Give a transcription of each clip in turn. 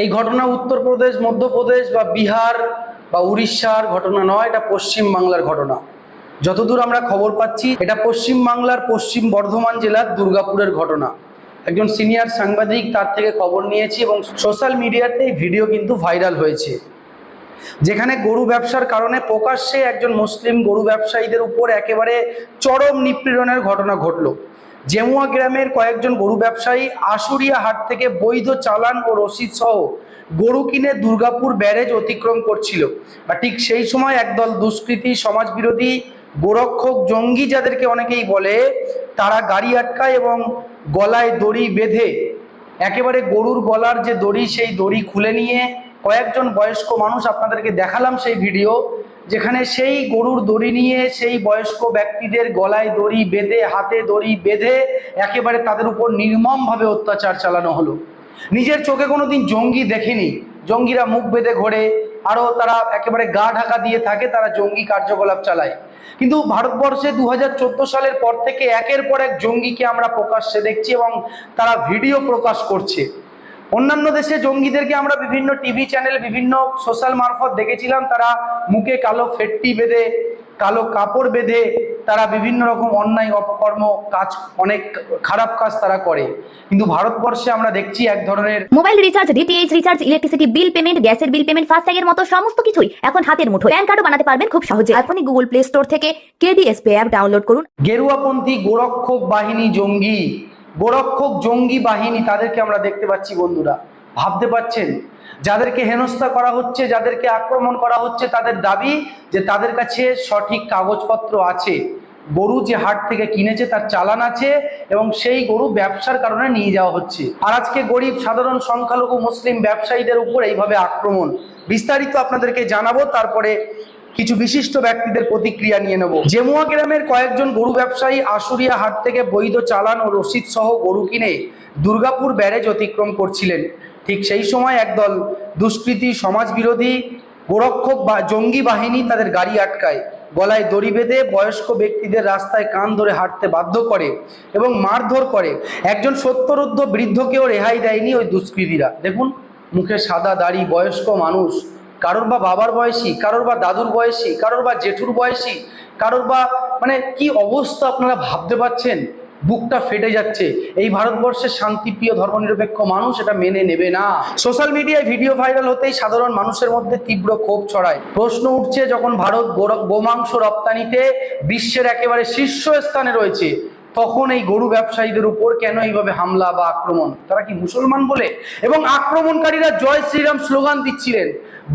এই ঘটনা উত্তরপ্রদেশ মধ্যপ্রদেশ বা বিহার বা উড়িষ্যার ঘটনা নয় এটা পশ্চিম বাংলার ঘটনা। যতদূর আমরা খবর পাচ্ছি, এটা পশ্চিম বাংলার পশ্চিম বর্ধমান জেলার দুর্গাপুরের ঘটনা। একজন সিনিয়র সাংবাদিক তার থেকে খবর নিয়েছি এবং সোশ্যাল মিডিয়াতে এই ভিডিও কিন্তু ভাইরাল হয়েছে। যেখানে গরু ব্যবসার কারণে প্রকাশ্যে একজন মুসলিম গরু ব্যবসায়ীদের উপর একেবারে চরম নিপীড়নের ঘটনা ঘটল। জেমুয়া গ্রামের কয়েকজন গরু ব্যবসায়ী আশুরিয়া হাট থেকে বৈধ চালান ও রসিদ সহ গরু কিনে দুর্গাপুর ব্যারেজ অতিক্রম করছিল। বা ঠিক সেই সময় একদল দুষ্কৃতী সমাজবিরোধী গোরক্ষক জঙ্গি যাদেরকে অনেকেই বলে, তারা গাড়ি আটকায় এবং গলায় দড়ি বেঁধে, একেবারে গরুর গলার যে দড়ি, সেই দড়ি খুলে নিয়ে কয়েকজন বয়স্ক মানুষ আপনাদেরকে দেখালাম সেই ভিডিও, যেখানে সেই গরুর দড়ি নিয়ে সেই বয়স্ক ব্যক্তিদের গলায় দড়ি বেঁধে, হাতে দড়ি বেঁধে একেবারে তাদের উপর নির্মমভাবে অত্যাচার চালানো হলো। নিজের চোখে কোনোদিন জঙ্গি দেখেনি। জঙ্গিরা মুখ বেঁধে ঘোরে আরও তারা একেবারে গা ঢাকা দিয়ে থাকে, তারা জঙ্গি কার্যকলাপ চালায়। কিন্তু ভারতবর্ষে দু হাজার চোদ্দ সালের পর থেকে একের পর এক জঙ্গিকে আমরা প্রকাশ্যে দেখছি এবং তারা ভিডিও প্রকাশ করছে। অন্যান্য দেশে জঙ্গিদেরকে আমরা বিভিন্ন টিভি চ্যানেল, বিভিন্ন সোশ্যাল মারফত দেখেছিলাম, তারা মুখে কালো ফেট্টি বেঁধে, কালো কাপড় বেঁধে তারা বিভিন্ন রকম অন্যায় অপকর্ম কাজ অনেক খারাপ কাজ তারা করে। কিন্তু ভারতবর্ষে আমরা দেখছি এক ধরনের mobile recharge DTH recharge electricity bill payment গ্যাসের বিল পেমেন্ট ফাস্ট্যাগের মতো সমস্ত কিছুই এখন হাতের মুঠো প্যান কার্ডও বানাতে পারবেন খুব সহজে। এখনই গুগল প্লে স্টোর থেকে কেডিএস পে অ্যাপ ডাউনলোড করুন। গেরুয়াপন্থী গোরক্ষক বাহিনী জঙ্গি। গোরক্ষক জঙ্গি বাহিনী তাদেরকে আমরা দেখতে পাচ্ছি বন্ধুরা। ভাবতে পারছেন? যাদেরকে হেনস্থা করা হচ্ছে, যাদেরকে আক্রমণ করা হচ্ছে, তাদের দাবি যে তাদের কাছে সঠিক কাগজপত্র আছে। গরু যে হাট থেকে কিনেছে, তার চালান আছে এবং সেই গরু ব্যবসার কারণে নিয়ে যাওয়া হচ্ছে। আর আজকে গরিব, সাধারণ, সংখ্যালঘু, মুসলিম ব্যবসায়ীদের উপর এইভাবে আক্রমণ। বিস্তারিত আপনাদেরকে জানাব, তারপরে কিছু বিশিষ্ট ব্যক্তিদের প্রতিক্রিয়া নিয়ে নেব। জেমুয়া গ্রামের কয়েকজন গরু ব্যবসায়ী আশুরিয়া হাট থেকে বৈধ চালান ও রসিদ সহ গরু কিনে দুর্গাপুর ব্যারেজ অতিক্রম করছিলেন। ঠিক সেই সময় একদল দুষ্কৃতী সমাজবিরোধী গোরক্ষক বা জঙ্গি বাহিনী তাদের গাড়ি আটকায়, গলায় দড়ি বেঁধে বয়স্ক ব্যক্তিদের রাস্তায় কান ধরে হাঁটতে বাধ্য করে এবং মারধর করে। একজন সত্তরুদ্ধ বৃদ্ধকেও রেহাই দেয়নি ওই দুষ্কৃতীরা। দেখুন, মুখে সাদা দাড়ি, বয়স্ক মানুষ, কারোর বা বাবার বয়সী, কারোর বা দাদুর বয়সী, কারোর বা জেঠুর বয়সী, কারোর বা মানে কি অবস্থা আপনারা ভাবতে পাচ্ছেন বুকটা ফেটে যাচ্ছে। এই ভারতবর্ষের শান্তিপ্রিয় ধর্মনিরপেক্ষ মানুষ এটা মেনে নেবে না। সোশ্যাল মিডিয়ায় ভিডিও ভাইরাল হতেই সাধারণ মানুষের মধ্যে তীব্র ক্ষোভ ছড়ায়। প্রশ্ন উঠছে, যখন ভারত গোমাংস রপ্তানিতে বিশ্বের একেবারে শীর্ষ স্থানে রয়েছে, তখন এই গরু ব্যবসায়ীদের উপর কেন এইভাবে হামলা বা আক্রমণ? তারা কি মুসলমান বলে? এবং আক্রমণকারীরা জয় শ্রীরাম স্লোগান দিচ্ছিলেন।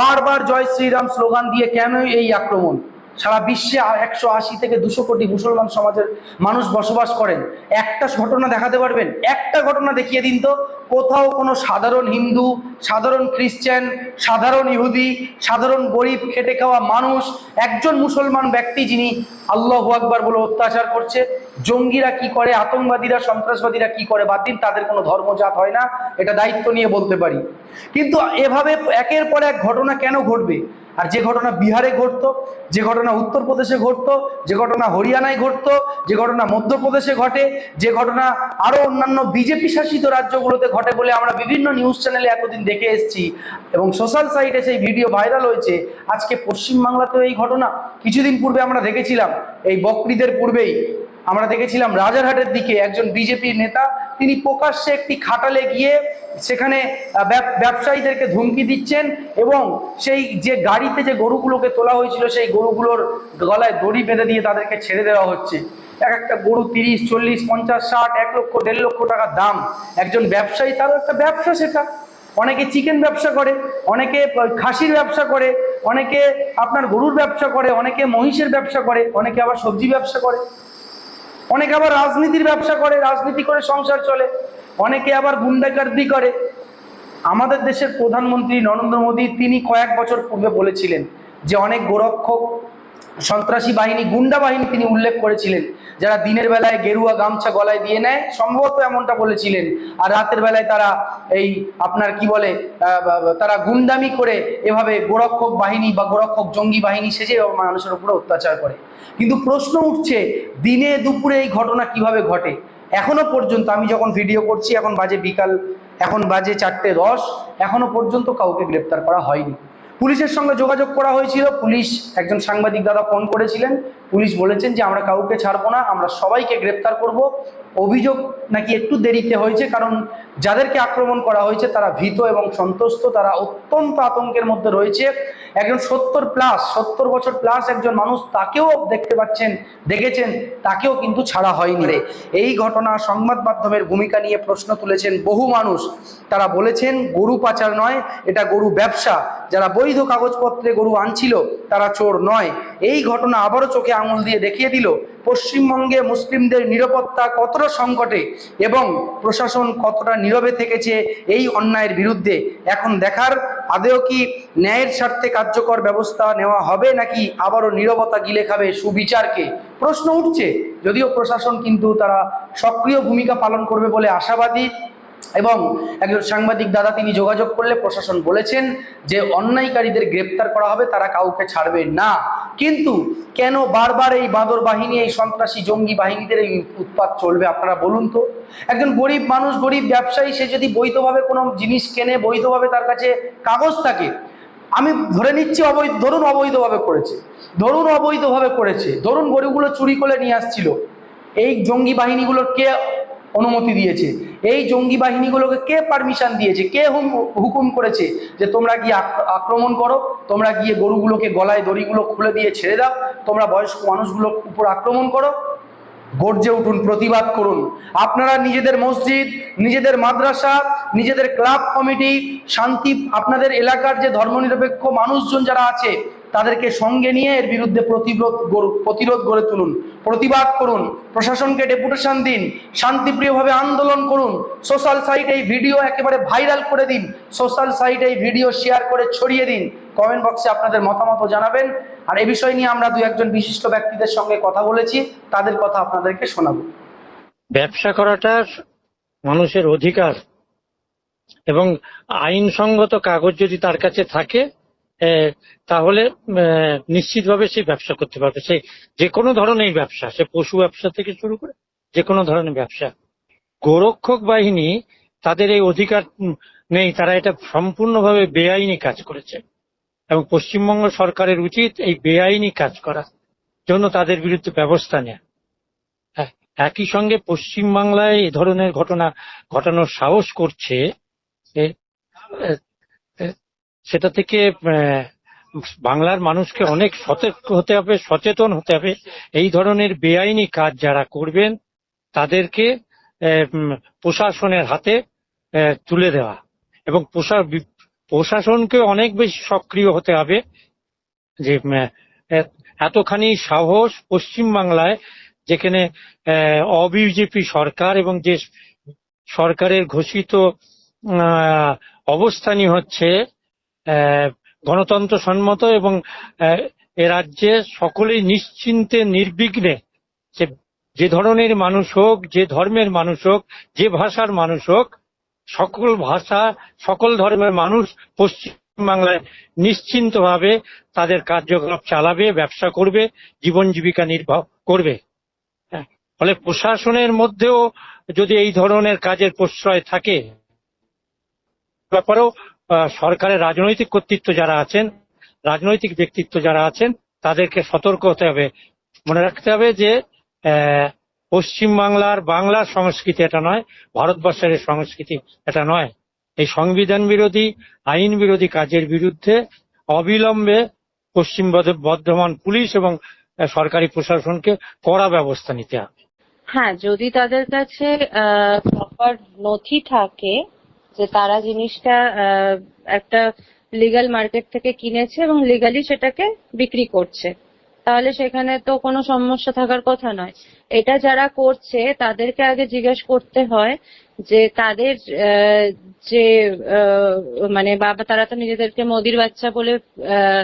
বারবার জয় শ্রীরাম স্লোগান দিয়ে কেন এই আক্রমণ? সারা বিশ্বে একশো আশি থেকে দুশো কোটি মুসলমান সমাজের মানুষ বসবাস করেন। একটা ঘটনা দেখাতে পারবেন? একটা ঘটনা দেখিয়ে দিন তো। কোথাও কোনো সাধারণ হিন্দু, সাধারণ খ্রিস্টান, সাধারণ ইহুদি, সাধারণ গরিব, খেটে খাওয়া মানুষ, একজন মুসলমান ব্যক্তি যিনি আল্লাহ আকবার বলে অত্যাচার করছে, জঙ্গিরা কি করে, আতঙ্কবাদীরা, সন্ত্রাসবাদীরা কি করে, বাদ দিন, তাদের কোনো ধর্মজাত হয় না। এটা দায়িত্ব নিয়ে বলতে পারি। কিন্তু এভাবে একের পর এক ঘটনা কেন ঘটবে? আর যে ঘটনা বিহারে ঘটতো, যে ঘটনা উত্তরপ্রদেশে ঘটতো, যে ঘটনা হরিয়ানায় ঘটতো, যে ঘটনা মধ্যপ্রদেশে ঘটে, যে ঘটনা আরও অন্যান্য বিজেপি শাসিত রাজ্যগুলোতে ঘটে বলে আমরা বিভিন্ন নিউজ চ্যানেলে এতদিন দেখে এসেছি এবং সোশ্যাল সাইটে সেই ভিডিও ভাইরাল হয়েছে। আজকে পশ্চিমবাংলাতেও এই ঘটনা। কিছুদিন পূর্বে আমরা দেখেছিলাম, এই বকরিদের পূর্বেই আমরা দেখেছিলাম রাজারহাটের দিকে একজন বিজেপির নেতা তিনি প্রকাশ্যে একটি খাটালে গিয়ে সেখানে ব্যবসায়ীদেরকে ধুমকি দিচ্ছেন এবং সেই যে গাড়িতে যে গরুগুলোকে তোলা হয়েছিল, সেই গরুগুলোর গলায় দড়ি বেঁধে দিয়ে তাদেরকে ছেড়ে দেওয়া হচ্ছে। এক একটা গরু তিরিশ, চল্লিশ, পঞ্চাশ, ষাট, এক লক্ষ, দেড় লক্ষ টাকার দাম। একজন ব্যবসায়ী, তারও একটা ব্যবসা সেটা। অনেকে চিকেন ব্যবসা করে, অনেকে খাসির ব্যবসা করে, অনেকে আপনার গরুর ব্যবসা করে, অনেকে মহিষের ব্যবসা করে, অনেকে আবার সবজি ব্যবসা করে। অনেকে আবার রাজনীতির ব্যবসা করে, রাজনীতি করে সংসার চলে। অনেকে আবার গুন্ডাগার্দি করে। আমাদের দেশের প্রধানমন্ত্রী নরেন্দ্র মোদী, তিনি কয়েক বছর পূর্বে বলেছিলেন যে অনেক গোরক্ষক সন্ত্রাসী বাহিনী, গুন্ডা বাহিনী তিনি উল্লেখ করেছিলেন, যারা দিনের বেলায় গেরুয়া গামছা গলায় দিয়ে নেয়, সম্ভবত এমনটা বলেছিলেন। আর রাতের বেলায় তারা এই আপনার কি বলে তারা গুন্ডামি করে এভাবে গোরক্ষক বাহিনী বা গোরক্ষক জঙ্গি বাহিনী সেজে মানুষের উপরে অত্যাচার করে। কিন্তু প্রশ্ন উঠছে, দিনে দুপুরে এই ঘটনা কীভাবে ঘটে? এখনও পর্যন্ত আমি যখন ভিডিও করছি, এখন বাজে বিকাল, এখন বাজে চারটে দশ, এখনও পর্যন্ত কাউকে গ্রেপ্তার করা হয়নি। পুলিশের সঙ্গে যোগাযোগ করা হয়েছিল। পুলিশ একজন সাংবাদিক দাদা ফোন করেছিলেন। পুলিশ বলেছেন যে আমরা কাউকে ছাড়বো না আমরা সবাইকে গ্রেপ্তার করব। অভিযোগ নাকি একটু দেরিতে হয়েছে কারণ যাদেরকে আক্রমণ করা হয়েছে তারা ভীত এবং সন্তুষ্ট তারা অত্যন্ত আতঙ্কের মধ্যে রয়েছে। একজন সত্তর প্লাস সত্তর বছর প্লাস একজন মানুষ তাকেও দেখতে পাচ্ছেন দেখেছেন তাকেও কিন্তু ছাড়া হয়নি। রে এই ঘটনা সংবাদ মাধ্যমের ভূমিকা নিয়ে প্রশ্ন তুলেছেন বহু মানুষ। তারা বলেছেন গরু পাচার নয় এটা গরু ব্যবসা। যারা বৈধ কাগজপত্রে গরু আনছিল তারা চোর নয়। এই ঘটনা আবারও চোখে আঙুল দিয়ে দেখিয়ে দিল, পশ্চিমবঙ্গে মুসলিমদের নিরাপত্তা কতটা সংকটে এবং প্রশাসন কতটা নীরবে থেকেছে এই অন্যায়ের বিরুদ্ধে? এখন দেখার আদেও কি ন্যায়ের স্বার্থে কার্যকর ব্যবস্থা নেওয়া হবে নাকি আবারও নীরবতা গিলে খাবে সুবিচারকে? প্রশ্ন উঠছে, যদিও প্রশাসন কিন্তু তারা সক্রিয় ভূমিকা পালন করবে বলে আশাবাদী। এবং একজন সাংবাদিক দাদা তিনি যোগাযোগ করলে প্রশাসন বলেছেন যে অন্যায়কারীদের গ্রেপ্তার করা হবে, তারা কাউকে ছাড়বে না। কিন্তু কেন বারবার এই বাঁদর বাহিনী, এই সন্ত্রাসী জঙ্গি বাহিনীদের এই উৎপাত চলবে আপনারা বলুন তো? একজন গরিব মানুষ, গরিব ব্যবসায়ী, সে যদি বৈধভাবে কোনো জিনিস কেনে, বৈধভাবে তার কাছে কাগজ থাকে, আমি ধরে নিচ্ছি অবৈধ ধরুন অবৈধভাবে করেছে, ধরুন অবৈধভাবে করেছে, ধরুন গরুগুলো চুরি করে নিয়ে আসছিল, এই জঙ্গি বাহিনীগুলোর কে অনুমতি দিয়েছে। এই জঙ্গি বাহিনীগুলোকে কে পারমিশন দিয়েছে? কে হুকুম করেছে? যে তোমরা গিয়ে আক্র- আক্রমণ করো, তোমরা গিয়ে গরুগুলোকে গলায় দড়িগুলো খুলে দিয়ে ছেড়ে দাও, তোমরা বয়স্ক মানুষগুলোর উপর আক্রমণ করো। গর্জে উঠুন, প্রতিবাদ করুন। আপনারা নিজেদের মসজিদ, নিজেদের মাদ্রাসা, নিজেদের ক্লাব কমিটি, শান্তি, আপনাদের এলাকার যে ধর্মনিরপেক্ষ মানুষজন যারা আছে তাদেরকে সঙ্গে নিয়ে এর বিরুদ্ধে প্রতিরোধ প্রতিরোধ গড়ে তুলুন, প্রতিবাদ করুন, প্রশাসনকে ডেপুটেশন দিন, শান্তিপ্রিয়ভাবে আন্দোলন করুন, সোশ্যাল সাইটে এই ভিডিও একেবারে ভাইরাল করে দিন, সোশ্যাল সাইটে এই ভিডিও শেয়ার করে ছড়িয়ে দিন। কমেন্ট বক্সে আপনাদের মতামত জানাবেন। আর এ বিষয় নিয়ে আমরা দু একজন বিশিষ্ট ব্যক্তিদের সঙ্গে কথা বলেছি, তাদের কথা আপনাদেরকে শোনাবো। ব্যবসা করাটা মানুষের অধিকার এবং আইনসঙ্গত কাগজ যদি তার কাছে থাকে তাহলে নিশ্চিতভাবে সে ব্যবসা করতে পারবে। সে যে কোনো ধরনের ব্যবসা সে পশু ব্যবসা থেকে শুরু করে যে কোনো ধরনের ব্যবসা। গোরক্ষক বাহিনী তাদের এই অধিকার নেই তারা এটা সম্পূর্ণভাবে বেআইনি কাজ করেছে। এবং পশ্চিমবঙ্গ সরকারের উচিত এই বেআইনি কাজ করা জন্য তাদের বিরুদ্ধে ব্যবস্থা নেওয়া হ্যাঁ, একই সঙ্গে পশ্চিমবাংলায় এ ধরনের ঘটনা ঘটানোর সাহস করছে সেটা থেকে বাংলার মানুষকে অনেক সতর্ক হতে হবে, সচেতন হতে হবে। এই ধরনের বেআইনি কাজ যারা করবেন, তাদেরকে প্রশাসনের হাতে তুলে দেওয়া। এবং প্রশা- প্রশাসনকে অনেক বেশি সক্রিয় হতে হবে যে এতখানি সাহস পশ্চিমবাংলায় যেখানে অবিজেপি সরকার এবং যে সরকারের ঘোষিত অবস্থানই হচ্ছে গণতন্ত্র সম্মত এবং এ রাজ্যে সকলেই নিশ্চিন্তে নির্বিঘ্নে যে যে ধরনের মানুষ হোক যে ধর্মের মানুষ হোক যে ভাষার মানুষ হোক সকল ভাষা সকল ধর্মের মানুষ পশ্চিমবাংলায় নিশ্চিন্তভাবে তাদের কার্যকলাপ চালাবে ব্যবসা করবে জীবন জীবিকা নির্বাহ করবে। হ্যাঁ, ফলে প্রশাসনের মধ্যেও যদি এই ধরনের কাজের প্রশ্রয় থাকে ব্যাপারেও সরকারের রাজনৈতিক কর্তৃত্ব যারা আছেন রাজনৈতিক ব্যক্তিত্ব যারা আছেন তাদেরকে সতর্ক হতে হবে। মনে রাখতে হবে যে আহ, পশ্চিমবাংলার বাংলার সংস্কৃতি এটা নয় ভারতবর্ষের সংস্কৃতি এটা নয়। এই সংবিধান বিরোধী আইন বিরোধী কাজের বিরুদ্ধে অবিলম্বে পশ্চিম বর্ধমান পুলিশ এবং সরকারি প্রশাসনকে কড়া ব্যবস্থা নিতে হবে। হ্যাঁ যদি তাদের কাছে নথি থাকে যে তারা জিনিসটা একটা লিগ্যাল মার্কেট থেকে কিনেছে এবং লিগালি সেটাকে বিক্রি করছে। তাহলে সেখানে তো কোনো সমস্যা থাকার কথা নয়। এটা যারা করছে তাদেরকে আগে জিজ্ঞেস করতে হয় যে তাদের আহ, যে আহ, মানে বাবা তারা তো নিজেদেরকে মোদির বাচ্চা বলে আহ,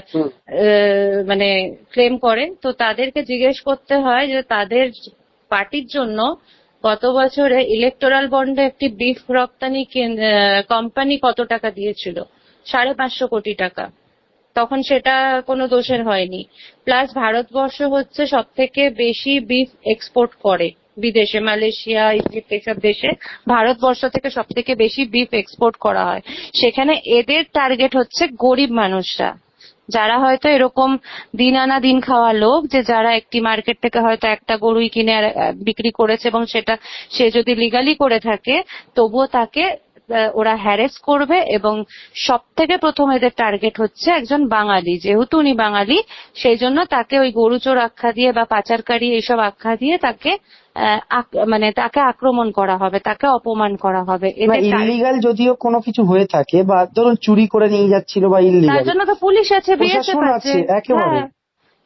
আহ, মানে ক্লেম করেন তো তাদেরকে জিজ্ঞেস করতে হয় যে তাদের পার্টির জন্য গত বছরে ইলেকটোরাল বন্ডে একটি বিফ রপ্তানি কোম্পানি কত টাকা দিয়েছিল? সাড়ে পাঁচশো কোটি টাকা। তখন সেটা কোনো দোষের হয়নি। প্লাস ভারতবর্ষ হচ্ছে সব থেকে বেশি বিফ এক্সপোর্ট করে বিদেশে। মালয়েশিয়া, ইজিপ্ট এসব দেশে ভারতবর্ষ থেকে সব থেকে বেশি বিফ এক্সপোর্ট করা হয়। সেখানে এদের টার্গেট হচ্ছে গরিব মানুষরা। যারা হয়তো এরকম দিন আনা দিন খাওয়া লোক, যে যারা একটি মার্কেট থেকে হয়তো একটা গরুই কিনে বিক্রি করেছে এবং সেটা সে যদি লিগালি করে থাকে, তবুও তাকে ওরা হ্যারেস করবে এবং সব থেকে প্রথম এদের টার্গেট হচ্ছে একজন বাঙালি। যেহেতু উনি বাঙালি সেই জন্য তাকে ওই গরু চোর আখ্যা দিয়ে বা পাচারকারী এইসব আখ্যা দিয়ে তাকে মানে তাকে আক্রমণ করা হবে তাকে অপমান করা হবে। ইলিগাল যদিও কোনো কিছু হয়ে থাকে বা ধরুন চুরি করে নিয়ে যাচ্ছিল বা ইলিগাল তার জন্য তো পুলিশ আছে বিএসএফ আছে আছে, একেবারে।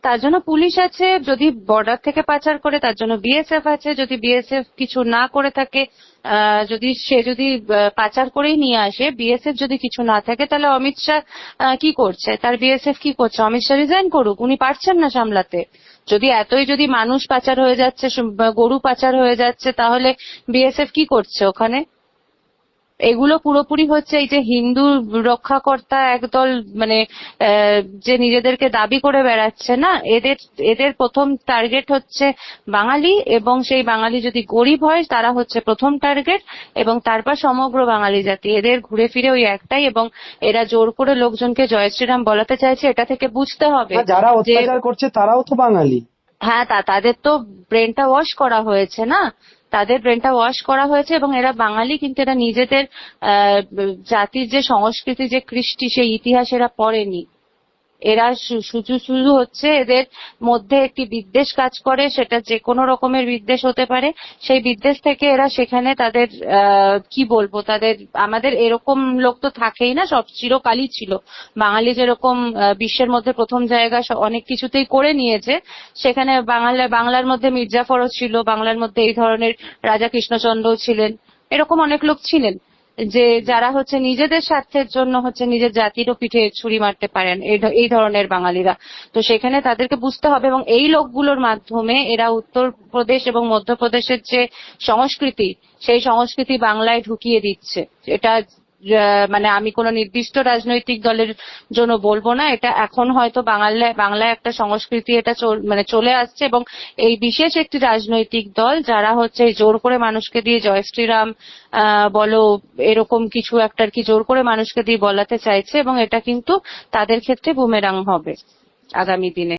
তার জন্য পুলিশ আছে, যদি বর্ডার থেকে পাচার করে, তার জন্য বিএসএফ আছে, যদি বিএসএফ কিছু না করে থাকে যদি সে যদি পাচার করেই নিয়ে আসে বিএসএফ যদি কিছু না থাকে, তাহলে অমিত শাহ কি করছে? তার বিএসএফ কি করছে? অমিত শাহ রিজাইন করুক, উনি পারছেন না সামলাতে। যদি এতই যদি মানুষ পাচার হয়ে যাচ্ছে গরু পাচার হয়ে যাচ্ছে, তাহলে বিএসএফ কি করছে ওখানে? এগুলো পুরোপুরি হচ্ছে এই যে হিন্দু রক্ষাকর্তা একদল মানে যে নিজেদেরকে দাবি করে বেড়াচ্ছে না এদের এদের প্রথম টার্গেট হচ্ছে বাঙালি এবং সেই বাঙালি যদি গরিব হয় তারা হচ্ছে প্রথম টার্গেট এবং তারপর সমগ্র বাঙালি জাতি। এদের ঘুরে ফিরে ওই একটাই এবং এরা জোর করে লোকজনকে জয় শ্রীরাম বলাতে চাইছে এটা থেকে বুঝতে হবে যারা অত্যাচার করছে তারাও তো বাঙালি। হ্যাঁ তা তাদের তো ব্রেনটা ওয়াশ করা হয়েছে না? তাদের ব্রেনটা ওয়াশ করা হয়েছে এবং এরা বাঙালি, কিন্তু এরা নিজেদের জাতির যে সংস্কৃতি, যে কৃষ্টি, সেই ইতিহাস এরা পড়েনি। এরা শুধু শুধু হচ্ছে, এদের মধ্যে একটি বিদ্বেষ কাজ করে, সেটা যে কোনো রকমের বিদ্বেষ হতে পারে। সেই বিদ্বেষ থেকে এরা সেখানে তাদের কি বলব, তাদের, আমাদের এরকম লোক তো থাকেই না, সব চিরকালই ছিল। বাঙালি যেরকম বিশ্বের মধ্যে প্রথম জায়গা অনেক কিছুতেই করে নিয়েছে, সেখানে বাংলা বাংলার মধ্যে মির্জাফরও ছিল, বাংলার মধ্যে এই ধরনের রাজা কৃষ্ণচন্দ্রও ছিলেন, এরকম অনেক লোক ছিলেন। যে যারা হচ্ছে নিজেদের স্বার্থের জন্য হচ্ছে নিজের জাতিরও পিঠে ছুরি মারতে পারেন, এই ধরনের বাঙালিরা। তো সেখানে তাদেরকে বুঝতে হবে এবং এই লোকগুলোর মাধ্যমে এরা উত্তরপ্রদেশ এবং মধ্যপ্রদেশের যে সংস্কৃতি, সেই সংস্কৃতি বাংলায় ঢুকিয়ে দিচ্ছে। এটা মানে আমি কোনো নির্দিষ্ট রাজনৈতিক দলের জন্য বলব না। এটা এখন হয়তো বাংলায় বাংলায় একটা সংস্কৃতি এটা মানে চলে আসছে এবং এই বিশেষ একটি রাজনৈতিক দল যারা হচ্ছে জোর করে মানুষকে দিয়ে জয় শ্রীরাম বলো, এরকম কিছু একটা আর কি জোর করে মানুষকে দিয়ে বলাতে চাইছে এবং এটা কিন্তু তাদের ক্ষেত্রে বুমেরাং হবে আগামী দিনে।